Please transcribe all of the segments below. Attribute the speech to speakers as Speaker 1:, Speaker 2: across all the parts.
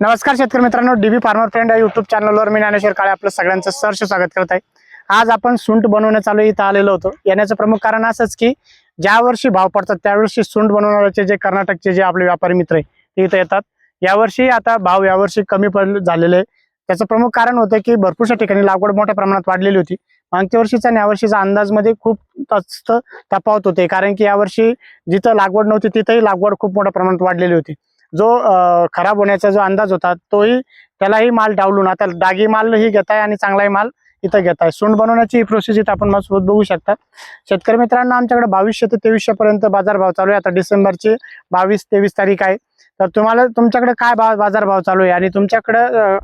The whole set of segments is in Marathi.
Speaker 1: नमस्कार शेतकरी मित्रांनो डीबी फार्मर फ्रेंड या युट्यूब चॅनलवर मी ज्ञानेश्वर काळे आपलं सगळ्यांचं सहर्ष स्वागत करत आहे. आज आपण सुंट बनवण्यात चालू इथं आलेलो होतो. येण्याचं प्रमुख कारण असंच की ज्या वर्षी भाव पडतात त्यावर्षी सुंट बनवण्याचे जे कर्नाटकचे जे आपले व्यापारी मित्र आहे ते इथं येतात. यावर्षी आता भाव यावर्षी कमी पड झालेले त्याचं प्रमुख कारण होतं की भरपूरशा ठिकाणी लागवड मोठ्या प्रमाणात वाढलेली होती. मागच्या वर्षीचा आणि यावर्षीचा अंदाजमध्ये खूप जास्त तफावत होते. कारण की यावर्षी जिथं लागवड नव्हती तिथंही लागवड खूप मोठ्या प्रमाणात वाढलेली होती. जो खराब होण्याचा जो अंदाज होता तोही त्यालाही माल डावलून आता डागी मालही घेताय आणि चांगलाही माल इथं घेताय. सुंड बनवण्याची प्रोसेस इथं आपण माझ्यासोबत बघू शकता. शेतकरी मित्रांनो आमच्याकडे बावीसशे ते तेवीसशेपर्यंत बाजार बाजारभाव चालू आहे. आता डिसेंबरची बावीस तेवीस तारीख आहे. तर तुम्हाला तुमच्याकडे काय भाव बाजारभाव चालू आहे? आणि तुमच्याकडे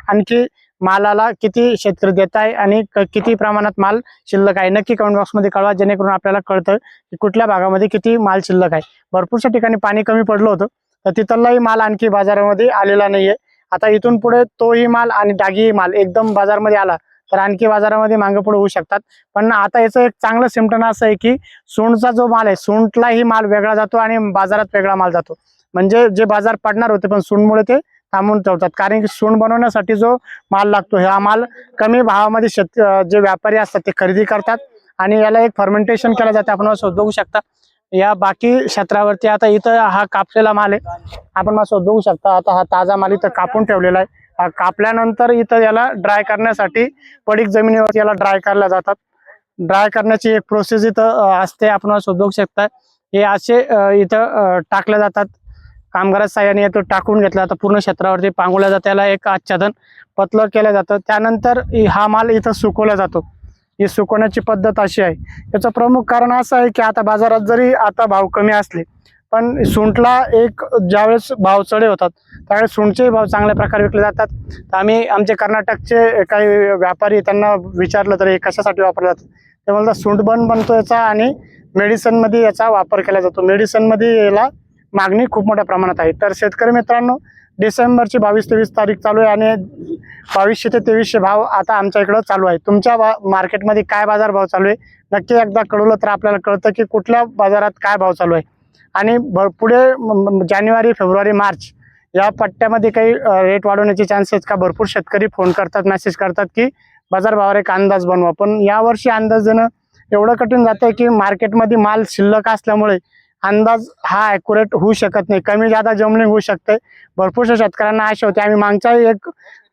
Speaker 1: आणखी मालाला किती शेतकरी देत आहे आणि क- किती प्रमाणात माल शिल्लक आहे? नक्की कमेंट बॉक्समध्ये कळवा. जेणेकरून आपल्याला कळतं की कुठल्या भागामध्ये किती माल शिल्लक आहे. भरपूरशा ठिकाणी पाणी कमी पडलं होतं. तर तिथलाही माल आणखी बाजारामध्ये आलेला नाहीये. आता इथून पुढे तोही माल आणि डागीही माल एकदम बाजारमध्ये आला तर आणखी बाजारामध्ये मागे पुढे होऊ शकतात. पण आता याचं एक चांगलं सिमटन असं आहे की सुंटचा जो माल आहे सुंटलाही माल वेगळा जातो आणि बाजारात वेगळा माल जातो. म्हणजे जे बाजार पडणार होते पण सुंटमुळे ते थांबून ठेवतात. कारण की सोंड बनवण्यासाठी जो माल लागतो हा माल कमी भावामध्ये शेत जे व्यापारी असतात ते खरेदी करतात आणि याला एक फर्मेंटेशन केलं जाते. आपण असं बघू शकता. या बाकी क्षेत्रावरती आता इथं हा कापलेला माल आहे. आपण असं बघू शकता आता हा ताजा माल इथं कापून ठेवलेला आहे. हा कापल्यानंतर इथं याला ड्राय करण्यासाठी पडीक जमिनीवरती याला ड्राय करल्या जातात. ड्राय करण्याची एक प्रोसेस इथं असते. आपण असं बघू शकता. हे असे इथं टाकले जातात. कामगाराच्या साह्याने तो टाकून घेतला. जातं पूर्ण क्षेत्रावरती पांगवल्या जातं त्याला एक आच्छादन पतलं केलं जातं. त्यानंतर हा माल इथं सुकवला जातो. ही सुकवण्याची पद्धत अशी आहे. याचं प्रमुख कारण असं आहे की आता बाजारात जरी आता भाव कमी असले पण सुंठला एक ज्यावेळेस भाव चढे होतात त्यावेळेस सुंठचेही भाव चांगल्या प्रकारे विकले जातात. तर आम्ही आमचे कर्नाटकचे काही व्यापारी त्यांना विचारलं तर हे कशासाठी वापरले जातात? ते म्हणतात सुंठ बन बनतो याचा आणि मेडिसनमध्ये याचा वापर केला जातो. मेडिसनमध्ये याला मागणी खूप मोठ्या प्रमाणात आहे. तर शेतकरी मित्रांनो डिसेंबरची बावीस तेवीस तारीख चालू आहे आणि बावीसशे ते तेवीसशे भाव आता आमच्या इकडं चालू आहे. तुमच्या बा मार्केटमध्ये काय बाजार भाव चालू आहे? नक्की एकदा कळवलं तर आपल्याला कळतं की कुठल्या बाजारात काय भाव चालू आहे. आणि भ- पुढे जानेवारी फेब्रुवारी मार्च या पट्ट्यामध्ये काही रेट वाढवण्याचे चान्सेस का? भरपूर शेतकरी फोन करतात मेसेज करतात की बाजारभावावर एक अंदाज बनवा. पण यावर्षी अंदाज देणं एवढं कठीण जातं की मार्केटमध्ये माल शिल्लक असल्यामुळे अंदाज हा ॲक्युरेट होऊ शकत नाही. कमी जादा जमलिंग होऊ शकते. भरपूरशा शेतकऱ्यांना आशा होती. आम्ही मागच्या एक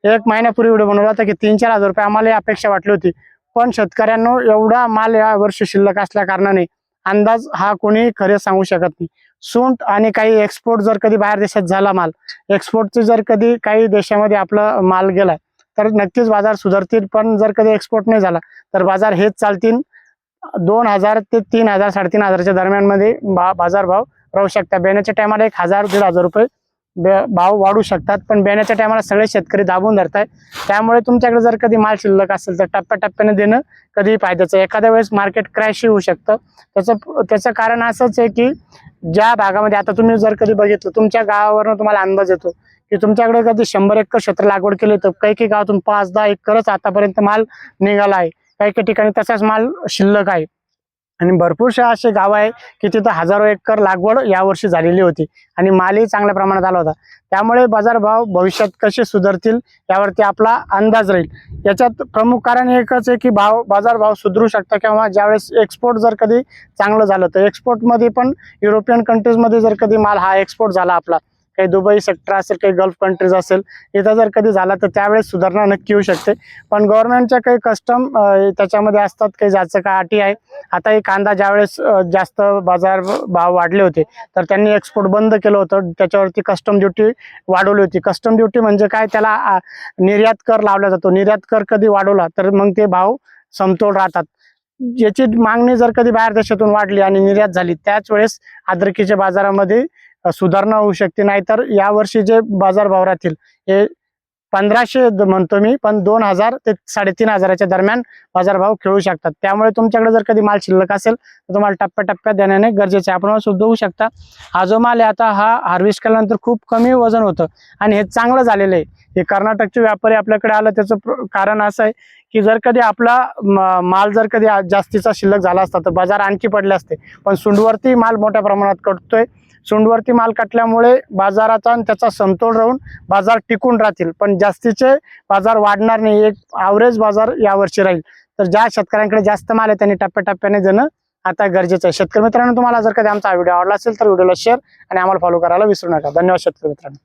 Speaker 1: एक महिन्यापूर्वी व्हिडिओ बनवला होता की तीन चार हजार रुपये आम्हाला ही अपेक्षा वाटली होती. पण शेतकऱ्यांना एवढा माल या वर्षी शिल्लक असल्या कारणाने अंदाज हा कोणी खरे सांगू शकत नाही. सुंट आणि काही एक्सपोर्ट जर कधी बाहेर देशात झाला माल एक्सपोर्टचे जर कधी काही देशामध्ये आपला माल गेलाय तर नक्कीच बाजार सुधारतील. पण जर कधी एक्सपोर्ट नाही झाला तर बाजार हेच चालतील. दोन हजार ते तीन हजार साडेतीन हजारच्या दरम्यानमध्ये बा बाजारभाव राहू शकतात. बेण्याच्या टायमाला एक हजार दीड हजार रुपये बे- भाव वाढू शकतात. पण बेण्याच्या टायमाला सगळे शेतकरी दाबून धरताय त्यामुळे तुमच्याकडे जर कधी माल शिल्लक असेल तर टप्प्याटप्प्याने देणं कधीही फायद्याचं एखाद्या वेळेस मार्केट क्रॅशही होऊ शकतं. त्याचं त्याचं कारण असंच आहे की ज्या भागामध्ये आता तुम्ही जर कधी बघितलं तुमच्या गावावरनं तुम्हाला अंदाज येतो की तुमच्याकडे कधी शंभर एकर क्षेत्र लागवड केली तर काही काही गावातून पाच दहा एकरच आतापर्यंत माल निघाला आहे. काही काही ठिकाणी तसाच माल शिल्लक आहे. आणि भरपूरशा असे गाव आहे की तिथं हजारो एकर लागवड यावर्षी झालेली होती. आणि मालही चांगल्या प्रमाणात आला होता. त्यामुळे बाजारभाव भविष्यात कसे सुधारतील यावरती आपला अंदाज राहील. याच्यात प्रमुख कारण एकच आहे की भाव बाजारभाव सुधरू शकतो किंवा ज्यावेळेस एक्सपोर्ट जर कधी चांगलं झालं तर एक्सपोर्टमध्ये पण युरोपियन कंट्रीजमध्ये जर कधी माल हा एक्सपोर्ट झाला आपला काही दुबई सेक्टर असेल काही गल्फ कंट्रीज असेल इथं जर कधी झाला तर त्यावेळेस सुधारणा नक्की होऊ शकते. पण गव्हर्नमेंटच्या काही कस्टम त्याच्यामध्ये असतात काही ज्याचं काय अटी आहे. आता हे कांदा ज्यावेळेस जास्त बाजार भाव वाढले होते तर त्यांनी एक्सपोर्ट बंद केलं होतं. त्याच्यावरती कस्टम ड्युटी वाढवली होती. कस्टम ड्युटी म्हणजे काय? त्याला निर्यात कर लावला जातो. निर्यात कर कधी वाढवला तर मग ते भाव समतोल राहतात. याची मागणी जर कधी बाहेर देशातून वाढली आणि निर्यात झाली त्याच वेळेस अद्रकीच्या बाजारामध्ये सुधारणा होऊ शकते. नाहीतर यावर्षी जे बाजारभाव राहतील हे पंधराशे म्हणतो मी पण दोन हजार ते साडेतीन हजाराच्या दरम्यान बाजारभाव खेळू शकतात. त्यामुळे तुमच्याकडे जर कधी माल शिल्लक असेल तर तुम्हाला टप्प्याटप्प्यात देण्याने गरजेचे आहे. आपण सुद्धा होऊ शकता. हा जो माल आहे आता हा हार्वेस्ट केल्यानंतर खूप कमी वजन होतं. आणि हे चांगलं झालेलं आहे. हे कर्नाटकचे व्यापारी आपल्याकडे आलं त्याचं प्र- कारण असं आहे की जर कधी आपला म- माल जर कधी जास्तीचा शिल्लक झाला असता तर बाजार आणखी पडले असते. पण सुंडवरती माल मोठ्या प्रमाणात कटतोय सुंडवरती माल काटल्यामुळे बाजाराचा आणि त्याचा समतोल राहून बाजार टिकून राहतील. पण जास्तीचे बाजार वाढणार नाही. एक ॲव्हरेज बाजार यावर्षी राहील. तर ज्या शेतकऱ्यांकडे जास्त माल आहे त्यांनी टप्प्याटप्प्याने देणं आता गरजेचं आहे. शेतकरी मित्रांनो तुम्हाला जर कधी आमचा व्हिडिओ आवडला असेल तर व्हिडिओला शेअर आणि आम्हाला फॉलो करायला विसरू नका. धन्यवाद शेतकरी मित्रांनो.